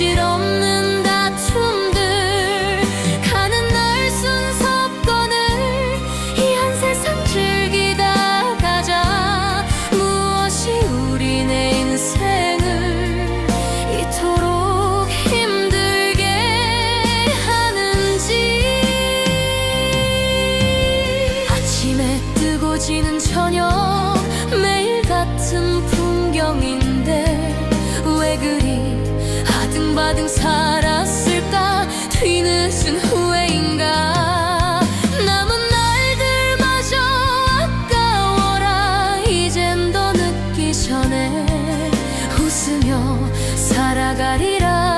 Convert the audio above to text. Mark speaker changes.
Speaker 1: 실없는 다툼들. 가는 날 순서권을 이 한 세상 즐기다 가자. 무엇이 우리네 인생을 이토록 힘들게 하는지. 아침에 뜨고 지는 저녁 매일 같은 풍경인 가득 살았을까? 뒤늦은 후회인가? 남은 날들마저 아까워라. 이젠 더 늦기 전에 웃으며 살아가리라.